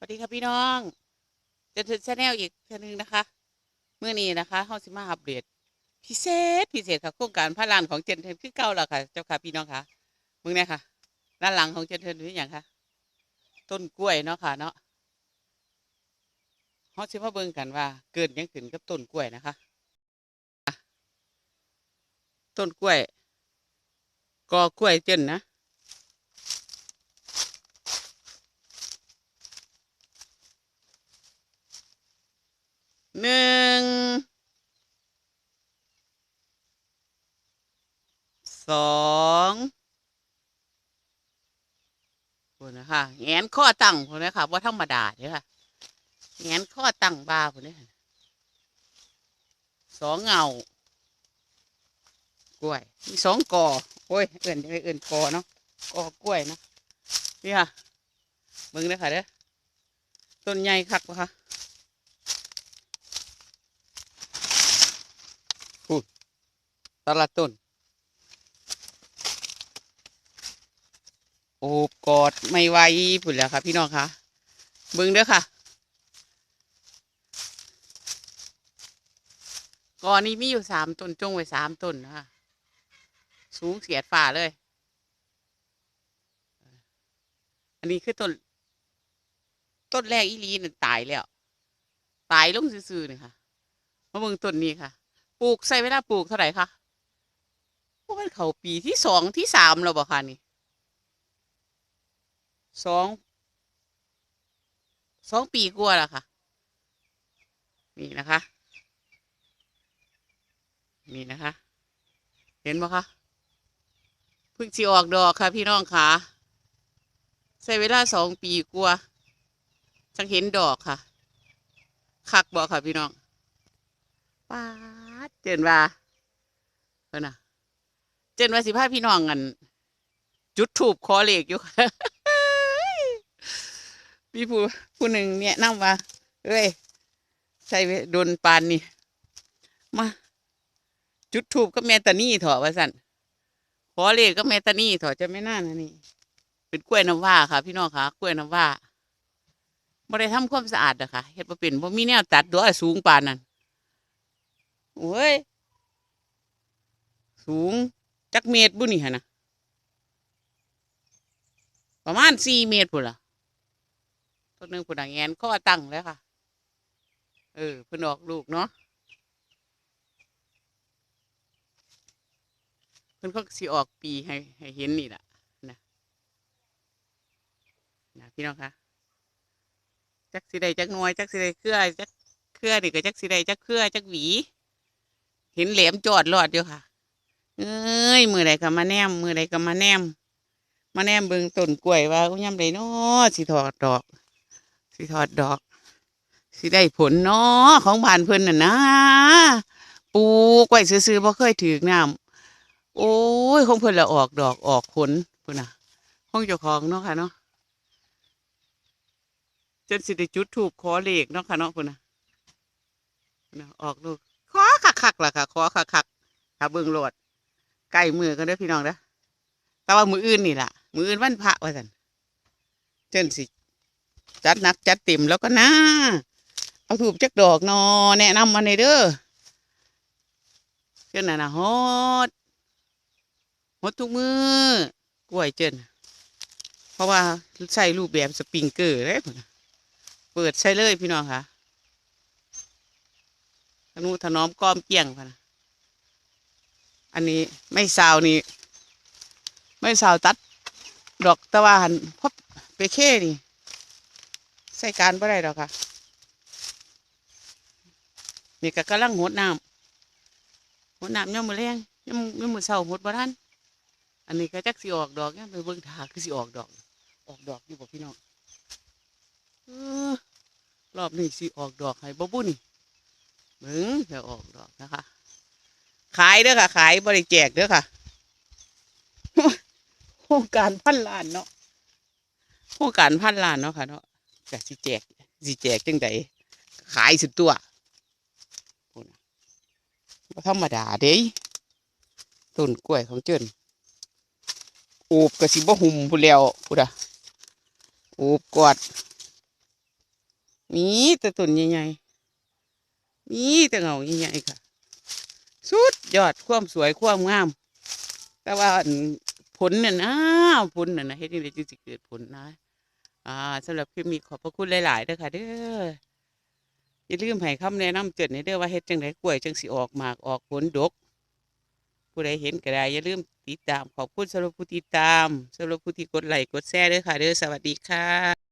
สวัสดีครับพี่น้องเจะถึงชาแนลอีกเทนึงนะคะเมื่อนี้นะคะเฮาสิมาอัปเดตพิเศษพิเศษค่ะโครงการพระลานของเจนเทนคือเก่าแล้วค่ะ เจ้าค่ะพี่น้องค่ะมึงเนี่ยค่ะด้านหลังของเจนเทนเป็นอย่างค่ะต้นกล้วยเนาะค่ะเนาะเฮาสิมาเบิ่งกันว่า เกิดยังขึ้นกับต้นกล้วยนะคะต้นกล้วยกอกล้วยเจนนะ หนึ่งสองคนนะคะแงนข้อตั้งคนนะคะว่าธรรมดาเนี่ยค่ะแงนข้อตั้งบาคนนี้สองเงากล้วย มีสองกอโอ้ยเอื่นเอื่นกอเนาะกอกล้วยเนาะนี่ค่ะมึงเด้อค่ะเด้อต้นใหญ่คักปะคะ ละต้น โอบกอดไม่ไหวพุ่นแล้วค่ะพี่น้องคะเบิ่งเด้อค่ะกอนี้มีอยู่สามต้นจงไว้สามต้นนะคะสูงเสียดฝ่าเลย อันนี้คือต้น ต้นแรกอีลีน่ะตายแล้ว ตายลงซื่อๆนี่ค่ะมาเบิ่งต้นนี้ค่ะ ปลูกใส่เวลาปลูกเท่าไหร่คะ มันเขาปีที่สองที่สามแล้วบ่คะนี่สองสองปีกว่าแล้วค่ะ นี่นะคะ นี่นะคะ เห็นบ่คะเพิ่งสิออกดอกค่ะ พี่น้องค่ะใช้เวลาสองปีกว่าจังเห็นดอกค่ะ คักบ่ค่ะพี่น้องป้าเจนว่าเพิ่นน่ะ เจนว่าสิพาพี่น้องกัน จุดถูบคอเหล็กอยู่ค่ะพี่ผู้ผู้หนึ่งเนี่ยนั่งว่าเอ้ยใส่โดนปานนี่ มา จุดถูบก็แมตานี่เถอะว่าสันขอเลขก็แมตานี่เถอะจะไม่น่านะนี่ เป็นกล้วยน้ำว้าค่ะ พี่น้องค่ะ กล้วยน้ำว้าบ่ได้ทำความสะอาดอะค่ะเฮ็ดบ่เป็นบ่มีแนวตัดตัวยสูงปานนั้นโอ้ย สูง จักเมตรบุนี่ฮะนะประมาณสี่เมตรพุ่นละต้นหนึ่งพุ่นอะแงนข้อตั้งแล้วค่ะ เออเพิ่นออกลูกเนาะเพิ่นก็สิออกปีให้ให้เห็นนี่แหละนะนะพี่น้องคะจักสิได้จักน่วยจักสิได้เครือจักเครือนี่ก็จักสิได้จักเครือจักหวี เห็นแหลมจอดรอดอยู่ค่ะ เอ้ยมือใดก็มาแนมมือใดก็มาแนม มาแนมเบิงต้นกล้วยว่าอุ้ยยำใดเนาะสิถอดดอก สิถอดดอก สิได้ผลเนาะของบ้านเพิ่นน่ะนะปลูกไว้ซื่อๆบ่เคยถือน้ำโอ้ยของเพิ่นละออกดอกออกผลพุ่นน่ะของเจ้าของเนาะค่ะเนาะจนสิได้จุดถูกขอเลขเนาะค่ะเนาะพุ่นน่ะพุ่นน่ะออกลูกขอคักๆล่ะค่ะขอคักๆถ้าเบิ่งโหลด ใกล้มือกันเด้อพี่น้องเด้อแต่ว่ามืออื่นนี่ล่ะ มืออื่นวันพระว่าสันเจนสิ จัดนักจัดเต็มแล้วก็นะเอาถูกจักดอกนอแนะนำมาในเด้อเจนน่ะนะฮอดฮอดทุกมือกล้วยเจนเพราะว่าใส่รูปแบบสปริงเกอร์เลยเปิดใช้เลยพี่น้องค่ะธนุถนอมก้อมเกี่ยงพะนะ อันนี้ไม่ซาวนี่ไม่ซาวตัด ดอกตะวันพบไปเค่นี่ใส่การบ่ได้ดอกค่ะ นี่ก็กำลังหดน้ำหดน้ำย่อมมือแรงย่อมย่อมมือเศร้าหดบ่ทันอันนี้ก็จักสิออกดอกเนี่ยไปเบิ่งทาคือสิออกดอก ออกดอกอยู่บ่พี่น้องรอบนี้สิออกดอกให้บ่บุ่นเบิ่งจะออกดอกนะคะ ขายเด้อค่ะ ขายบริแจกเด้อค่ะโครงการพันล้านเนาะโครงการพันล้านเนาะค่ะเนาะจะสิแจกสิแจกจังใดขายสุดตัวบ่ธรรมดาเด้ต้นกล้วยของเจิ้นโอบกระสิบ่หุ่มพูนแล้วพูดะโอบกอดมีแต่ต้นใหญ่ๆมีแต่เงาใหญ่ๆค่ะ สุดยอดความสวยความงาม แต่ว่าผลเนี่ยนะผลน่ะนะเฮ็ดนี่ได้จึงสิเกิดผลนะ อ่าสำหรับคลิปนี้ขอบพระคุณหลายๆเด้อค่ะ เด้ออย่าลืมให้คำแนะนำเตือนในเด้อว่าเฮ็ดจังไดกล้วยจังสิออกหมากออกผลดก ผู้ใดเห็นก็ได้อย่าลืมติดตามขอบคุณสำหรับผู้ติดตามสำหรับผู้ที่กดไลค์กดแชร์เด้อค่ะ เด้อสวัสดีค่ะ